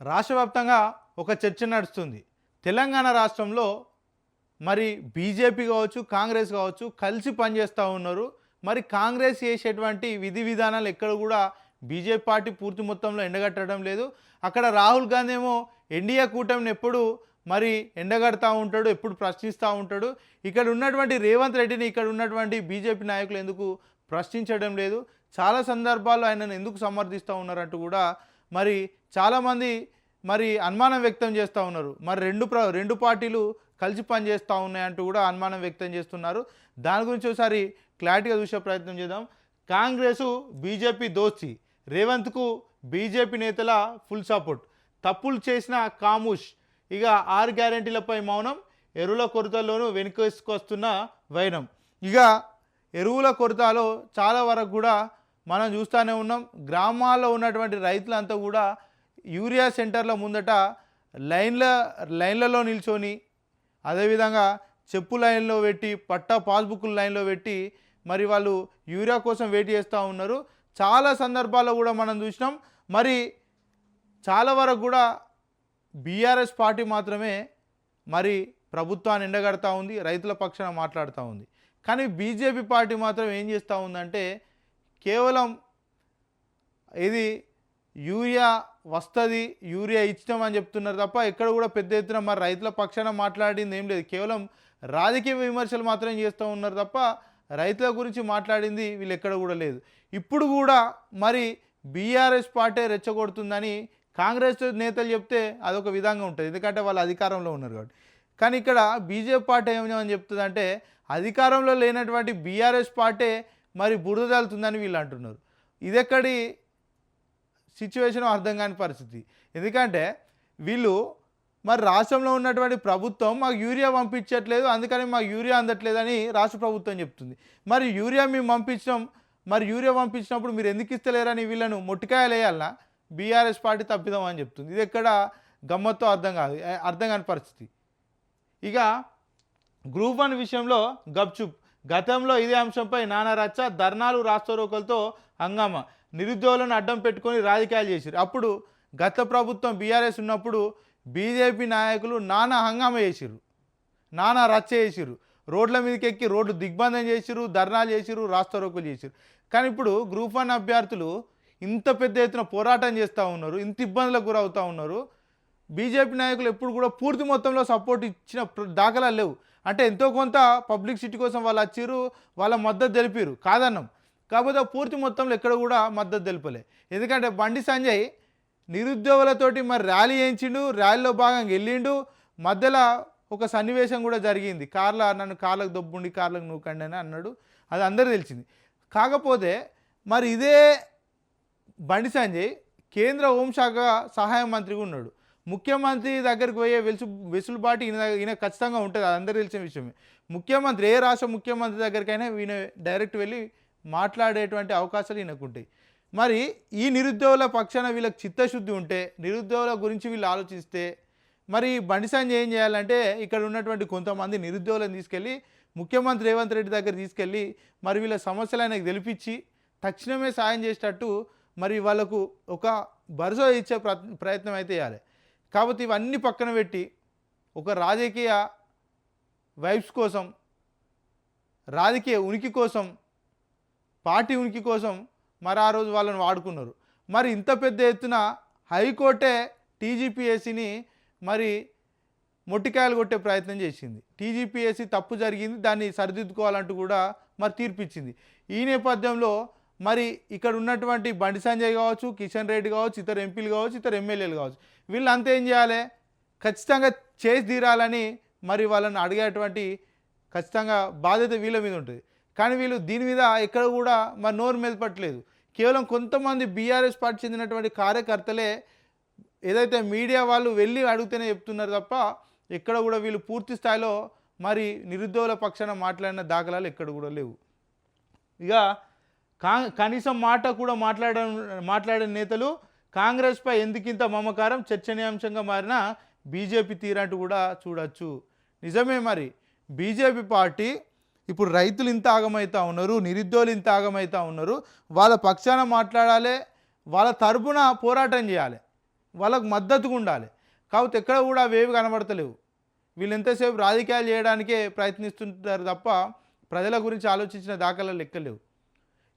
రాష్ట్ర వ్యాప్తంగా ఒక చర్చ నడుస్తుంది. తెలంగాణ రాష్ట్రంలో మరి బీజేపీ కావచ్చు కాంగ్రెస్ కావచ్చు కలిసి పనిచేస్తూ ఉన్నారు. మరి కాంగ్రెస్ చేసేటువంటి విధి విధానాలు ఎక్కడ కూడా బీజేపీ పార్టీ పూర్తి మొత్తంలో ఎండగట్టడం లేదు. అక్కడ రాహుల్ గాంధీ ఏమో ఎన్డీఏ కూటమిని ఎప్పుడు మరి ఎండగడతా ఉంటాడు ఎప్పుడు ప్రశ్నిస్తూ ఉంటాడు. ఇక్కడ ఉన్నటువంటి రేవంత్ రెడ్డిని ఇక్కడ ఉన్నటువంటి బీజేపీ నాయకులు ఎందుకు ప్రశ్నించడం లేదు? చాలా సందర్భాల్లో ఆయనను ఎందుకు సమర్థిస్తూ ఉన్నారంటూ కూడా మరి చాలామంది మరి అనుమానం వ్యక్తం చేస్తూ ఉన్నారు. మరి రెండు ప్ర రెండు పార్టీలు కలిసి పనిచేస్తూ ఉన్నాయంటూ కూడా అనుమానం వ్యక్తం చేస్తున్నారు. దాని గురించి ఒకసారి క్లారిటీగా చూసే ప్రయత్నం చేద్దాం. కాంగ్రెసు బీజేపీ దోస్తి. రేవంత్కు బీజేపీ నేతల ఫుల్ సపోర్ట్. తప్పులు చేసిన కాముష్. ఇక ఆరు గ్యారంటీలపై మౌనం. ఎరువుల కొరతలోనూ వెనుకేసుకొస్తున్న వైనం. ఇక ఎరువుల కొరతలో చాలా వరకు కూడా మనం చూస్తూనే ఉన్నాం గ్రామాల్లో ఉన్నటువంటి రైతులంతా కూడా యూరియా సెంటర్ల ముందట లైన్ల లైన్లలో నిల్చొని అదేవిధంగా చెప్పు లైన్లో పెట్టి పట్టా పాస్బుక్ లైన్లో పెట్టి మరి వాళ్ళు యూరియా కోసం వెయిట్ చేస్తూ ఉన్నారు. చాలా సందర్భాల్లో కూడా మనం చూసినాం. మరి చాలా వరకు కూడా బీఆర్ఎస్ పార్టీ మాత్రమే మరి ప్రభుత్వాన్ని ఎండగడతా ఉంది రైతుల పక్షాన మాట్లాడుతూ ఉంది. కానీ బీజేపీ పార్టీ మాత్రం ఏం చేస్తూ ఉందంటే కేవలం ఇది యూరియా వస్తుంది యూరియా ఇచ్చినామని చెప్తున్నారు తప్ప ఎక్కడ కూడా పెద్ద ఎత్తున మరి రైతుల పక్షాన మాట్లాడింది ఏం లేదు. కేవలం రాజకీయ విమర్శలు మాత్రం చేస్తూ ఉన్నారు తప్ప రైతుల గురించి మాట్లాడింది వీళ్ళు ఎక్కడ కూడా లేదు. ఇప్పుడు కూడా మరి బీఆర్ఎస్ పార్టీ రెచ్చగొడుతుందని కాంగ్రెస్ నేతలు చెప్తే అదొక విధంగా ఉంటుంది. ఎందుకంటే వాళ్ళు అధికారంలో ఉన్నారు కాబట్టి. కానీ ఇక్కడ బీజేపీ పార్టీ ఏమని చెప్తుందంటే అధికారంలో లేనటువంటి బీఆర్ఎస్ పార్టీ మరి బురద తేలుతుందని వీళ్ళు అంటున్నారు. ఇదెక్కడి సిచ్యువేషన్ అర్థం కాని పరిస్థితి. ఎందుకంటే వీళ్ళు మరి రాష్ట్రంలో ఉన్నటువంటి ప్రభుత్వం మాకు యూరియా పంపించట్లేదు అందుకని మాకు యూరియా అందట్లేదని రాష్ట్ర ప్రభుత్వం చెప్తుంది. మరి యూరియా మేము పంపించడం మరి యూరియా పంపించినప్పుడు మీరు ఎందుకు ఇస్తలేరని వీళ్ళను మొట్టికాయలు వేయాలనా? బీఆర్ఎస్ పార్టీ తప్పిదాం అని చెప్తుంది. ఇది ఎక్కడ గమ్మత్తో అర్థం కాదు అర్థం కాని పరిస్థితి. ఇక గ్రూప్ వన్ విషయంలో గప్చుప్. గతంలో ఇదే అంశంపై నానా రచ్చ ధర్నాలు రాస్తారోకలతో హంగామా. నిరుద్యోగులను అడ్డం పెట్టుకొని రాజకీయాలు చేశారు అప్పుడు గత ప్రభుత్వం బీఆర్ఎస్ ఉన్నప్పుడు బీజేపీ నాయకులు నానా హంగామా చేసిరు నానా రచ్చ చేసిరు రోడ్ల మీదకి ఎక్కి రోడ్లు దిగ్బంధం చేసిరు ధర్నాలు చేసిరు రాస్తారోకులు చేసిరు కానీ ఇప్పుడు గ్రూప్ వన్ అభ్యర్థులు ఇంత పెద్ద ఎత్తున పోరాటం చేస్తూ ఉన్నారు ఇంత ఇబ్బందులకు గురవుతూ ఉన్నారు. బీజేపీ నాయకులు ఎప్పుడు కూడా పూర్తి మొత్తంలో సపోర్ట్ ఇచ్చిన దాఖలా దాఖలాలు లేవు. అంటే ఎంతో కొంత పబ్లిక్ సిటీ కోసం వాళ్ళు వచ్చిర్రు వాళ్ళ మద్దతు తెలిపారు. కాదన్నాం. కాకపోతే పూర్తి మొత్తంలో ఎక్కడ కూడా మద్దతు తెలుపలే. ఎందుకంటే బండి సంజయ్ నిరుద్యోగులతోటి మరి ర్యాలీ చేయించిండు ర్యాలీలో భాగంగా వెళ్ళిండు. మధ్యలో ఒక సన్నివేశం కూడా జరిగింది. కార్ల నన్ను కార్లకు దొబ్బుండి కార్లకు నూకండి అని అన్నాడు. అది అందరూ తెలిసింది. కాకపోతే మరి ఇదే బండి సంజయ్ కేంద్ర హోంశాఖ సహాయ మంత్రిగా ఉన్నాడు. ముఖ్యమంత్రి దగ్గరికి పోయే వెలుసు వెసులుబాటు ఈయన దగ్గర- ఈయన ఖచ్చితంగా ఉంటుంది. అది అందరూ తెలిసిన విషయమే. ముఖ్యమంత్రి ఏ రాష్ట్ర ముఖ్యమంత్రి దగ్గరికైనా ఈయన డైరెక్ట్ వెళ్ళి మాట్లాడేటువంటి అవకాశాలు ఈయనకు ఉంటాయి మరి ఈ నిరుద్యోగుల పక్షాన వీళ్ళకి చిత్తశుద్ధి ఉంటే నిరుద్యోగుల గురించి వీళ్ళు ఆలోచిస్తే మరి బండి సంజయ్ ఏం చేయాలంటే ఇక్కడ ఉన్నటువంటి కొంతమంది నిరుద్యోగులను తీసుకెళ్ళి ముఖ్యమంత్రి రేవంత్ రెడ్డి దగ్గర తీసుకెళ్ళి మరి వీళ్ళ సమస్యలు ఆయనకు తెలిపించి తక్షణమే సాయం చేసేటట్టు మరి వాళ్ళకు ఒక భరోసా ఇచ్చే ప్ర- ప్రయత్నం అయితే చేయాలి. కాబట్టి ఇవన్నీ పక్కన పెట్టి ఒక రాజకీయ వైబ్స్ కోసం రాజకీయ ఉనికి కోసం పార్టీ ఉనికి కోసం మరి ఆ రోజు వాళ్ళని వాడుకున్నారు. మరి ఇంత పెద్ద ఎత్తున హైకోర్టే టీజీపీఎస్సిని మరి మొట్టికాయలు కొట్టే ప్రయత్నం చేసింది. టీజీపీఎస్సీ తప్పు జరిగింది దాన్ని సరిదిద్దుకోవాలంటూ కూడా మరి తీర్పిచ్చింది. ఈ నేపథ్యంలో మరి ఇక్కడ ఉన్నటువంటి బండి సంజయ్ కావచ్చు కిషన్ రెడ్డి కావచ్చు ఇతర ఎంపీలు కావచ్చు ఇతర ఎమ్మెల్యేలు కావచ్చు వీళ్ళు అంతా ఏం చేయాలి? ఖచ్చితంగా చేసి తీరాలని మరి వాళ్ళని అడిగేటువంటి ఖచ్చితంగా బాధ్యత వీళ్ళ మీద ఉంటుంది. కానీ వీళ్ళు దీని మీద ఎక్కడ కూడా మరి నోరు మెదపట్లేదు. కేవలం కొంతమంది బీఆర్ఎస్ పార్టీ చెందినటువంటి కార్యకర్తలే ఏదైతే మీడియా వాళ్ళు వెళ్ళి అడిగితేనే చెప్తున్నారు తప్ప ఎక్కడ కూడా వీళ్ళు పూర్తి స్థాయిలో మరి నిరుద్యోగుల పక్షాన మాట్లాడిన దాఖలాలు ఎక్కడ కూడా లేవు. ఇక కా కనీసం మాట కూడా మాట్లాడ మాట్లాడిన నేతలు కాంగ్రెస్పై ఎందుకింత మమకారం? చర్చనీయాంశంగా మారిన బీజేపీ తీరంటూ కూడా చూడొచ్చు. నిజమే మరి. బీజేపీ పార్టీ ఇప్పుడు రైతులు ఇంత ఆగమవుతూ ఉన్నారు నిరుద్యోగులు ఇంత ఆగమవుతూ ఉన్నారు. వాళ్ళ పక్షాన మాట్లాడాలి వాళ్ళ తరపున పోరాటం చేయాలి వాళ్ళకు మద్దతుగా ఉండాలి. కాకపోతే ఎక్కడ కూడా అవేవి కనబడతలేవు. వీళ్ళు ఎంతసేపు రాజకీయాలు చేయడానికే ప్రయత్నిస్తుంటారు తప్ప ప్రజల గురించి ఆలోచించిన దాఖలా లెక్కలేవు.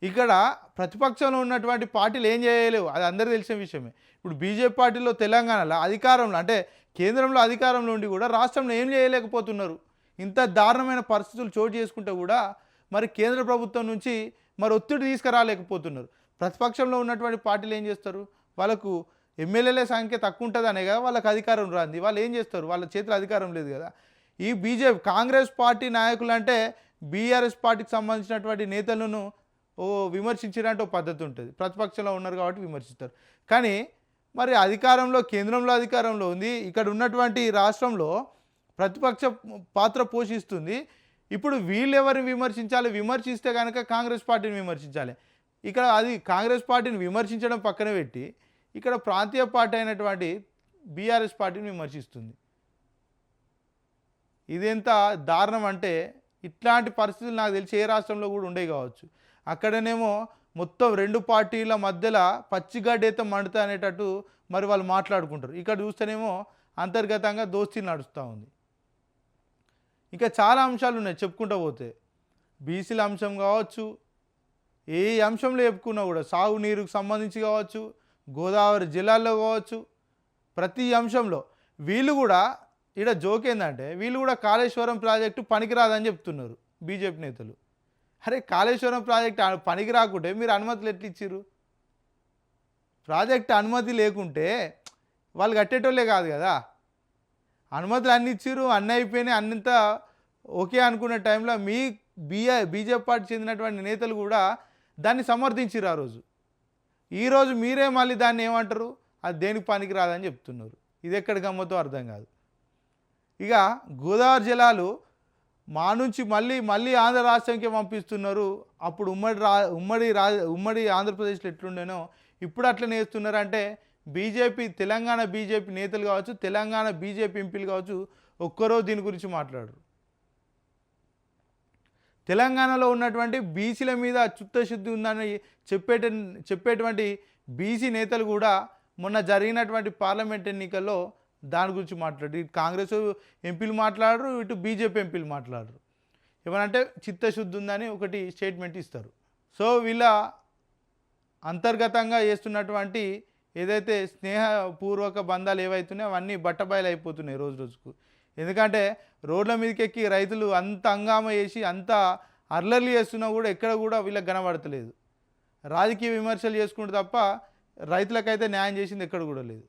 ఇక్కడ ప్రతిపక్షంలో ఉన్నటువంటి పార్టీలు ఏం చేయలేవు. అది అందరికీ తెలిసిన విషయమే. ఇప్పుడు బీజేపీ పార్టీలో తెలంగాణలో అధికారంలో అంటే కేంద్రంలో అధికారంలో ఉండి కూడా రాష్ట్రంలో ఏం చేయలేకపోతున్నారు. ఇంత దారుణమైన పరిస్థితులు చోటు చేసుకుంటే కూడా మరి కేంద్ర ప్రభుత్వం నుంచి మరి ఒత్తిడి తీసుకురాలేకపోతున్నారు. ప్రతిపక్షంలో ఉన్నటువంటి పార్టీలు ఏం చేస్తారు? వాళ్ళకు ఎమ్మెల్యేల సంఖ్య తక్కువ ఉంటుందనే కదా వాళ్ళకి అధికారం రాంది. వాళ్ళు ఏం చేస్తారు? వాళ్ళ చేతిలో అధికారం లేదు కదా. ఈ బీజేపీ కాంగ్రెస్ పార్టీ నాయకులు అంటే బీఆర్ఎస్ పార్టీకి సంబంధించినటువంటి నేతలను ఓ విమర్శించారంటే ఒక పద్ధతి ఉంటుంది. ప్రతిపక్షంలో ఉన్నారు కాబట్టి విమర్శిస్తారు. కానీ మరి అధికారంలో కేంద్రంలో అధికారంలో ఉంది. ఇక్కడ ఉన్నటువంటి రాష్ట్రంలో ప్రతిపక్ష పాత్ర పోషిస్తుంది. ఇప్పుడు వీళ్ళు ఎవరిని విమర్శించాలి? విమర్శిస్తే కనుక కాంగ్రెస్ పార్టీని విమర్శించాలి. ఇక్కడ అది కాంగ్రెస్ పార్టీని విమర్శించడం పక్కన పెట్టి ఇక్కడ ప్రాంతీయ పార్టీ అయినటువంటి బీఆర్ఎస్ పార్టీని విమర్శిస్తుంది. ఇదెంత దారుణం అంటే ఇట్లాంటి పరిస్థితులు నాకు తెలిసి ఏ రాష్ట్రంలో కూడా ఉండే కావచ్చు. అక్కడనేమో మొత్తం రెండు పార్టీల మధ్యలో పచ్చిగడ్డైతే మండుతా అనేటట్టు మరి వాళ్ళు మాట్లాడుకుంటారు. ఇక్కడ చూస్తేనేమో అంతర్గతంగా దోస్తీ నడుస్తూ ఉంది. ఇంకా చాలా అంశాలు ఉన్నాయి చెప్పుకుంటూ పోతే. బీసీల అంశం కావచ్చు ఏ అంశంలో చెప్పుకున్నా కూడా సాగునీరుకు సంబంధించి కావచ్చు గోదావరి జిల్లాల్లో కావచ్చు ప్రతి అంశంలో వీళ్ళు కూడా ఇక్కడ జోక్ ఏంటంటే వీళ్ళు కూడా కాళేశ్వరం ప్రాజెక్టు పనికిరాదని చెప్తున్నారు బీజేపీ నేతలు. అరే కాళేశ్వరం ప్రాజెక్ట్ పనికి రాకుంటే మీరు అనుమతులు ఎట్లా ఇచ్చిర్రు? ప్రాజెక్ట్ అనుమతి లేకుంటే వాళ్ళు కట్టేటోళ్ళే కాదు కదా. అనుమతులు అన్ని ఇచ్చిర్రు అన్నీ అయిపోయినాయి అన్నంత ఓకే అనుకున్న టైంలో మీ బిఏ బీజేపీ పార్టీ చెందినటువంటి నేతలు కూడా దాన్ని సమర్థించిర్రు ఆ రోజు. ఈరోజు మీరే మళ్ళీ దాన్ని ఏమంటారు? అది దేనికి పనికి రాదని చెప్తున్నారు. ఇది ఎక్కడ గమ్మతో అర్థం కాదు. ఇక గోదావరి జలాలు మా నుంచి మళ్ళీ మళ్ళీ ఆంధ్ర రాష్ట్రంకే పంపిస్తున్నారు. అప్పుడు ఉమ్మడి రా ఉమ్మడి రా ఉమ్మడి ఆంధ్రప్రదేశ్లో ఎట్లుండేనో ఇప్పుడు అట్లనే వేస్తున్నారు అంటే బీజేపీ తెలంగాణ బీజేపీ నేతలు కావచ్చు తెలంగాణ బీజేపీ ఎంపీలు కావచ్చు ఒక్కరోజు దీని గురించి మాట్లాడరు. తెలంగాణలో ఉన్నటువంటి బీసీల మీద చిత్తశుద్ధి ఉందని చెప్పేట చెప్పేటువంటి బీసీ నేతలు కూడా మొన్న జరిగినటువంటి పార్లమెంట్ ఎన్నికల్లో దాని గురించి మాట్లాడు ఇటు కాంగ్రెస్ ఎంపీలు మాట్లాడరు ఇటు బీజేపీ ఎంపీలు మాట్లాడరు. ఏమనంటే చిత్తశుద్ధి ఉందని ఒకటి స్టేట్మెంట్ ఇస్తారు. సో వీళ్ళ అంతర్గతంగా చేస్తున్నటువంటి ఏదైతే స్నేహపూర్వక బంధాలు ఏవైతున్నాయో అవన్నీ బట్టబయలు అయిపోతున్నాయి రోజు రోజుకు. ఎందుకంటే రోడ్ల మీదకి ఎక్కి రైతులు అంత హంగామా చేసి అంత అర్లర్లు చేస్తున్నా కూడా ఎక్కడ కూడా వీళ్ళకి కనబడతలేదు. రాజకీయ విమర్శలు చేసుకుంటే తప్ప రైతులకైతే న్యాయం చేసింది ఎక్కడ కూడా లేదు.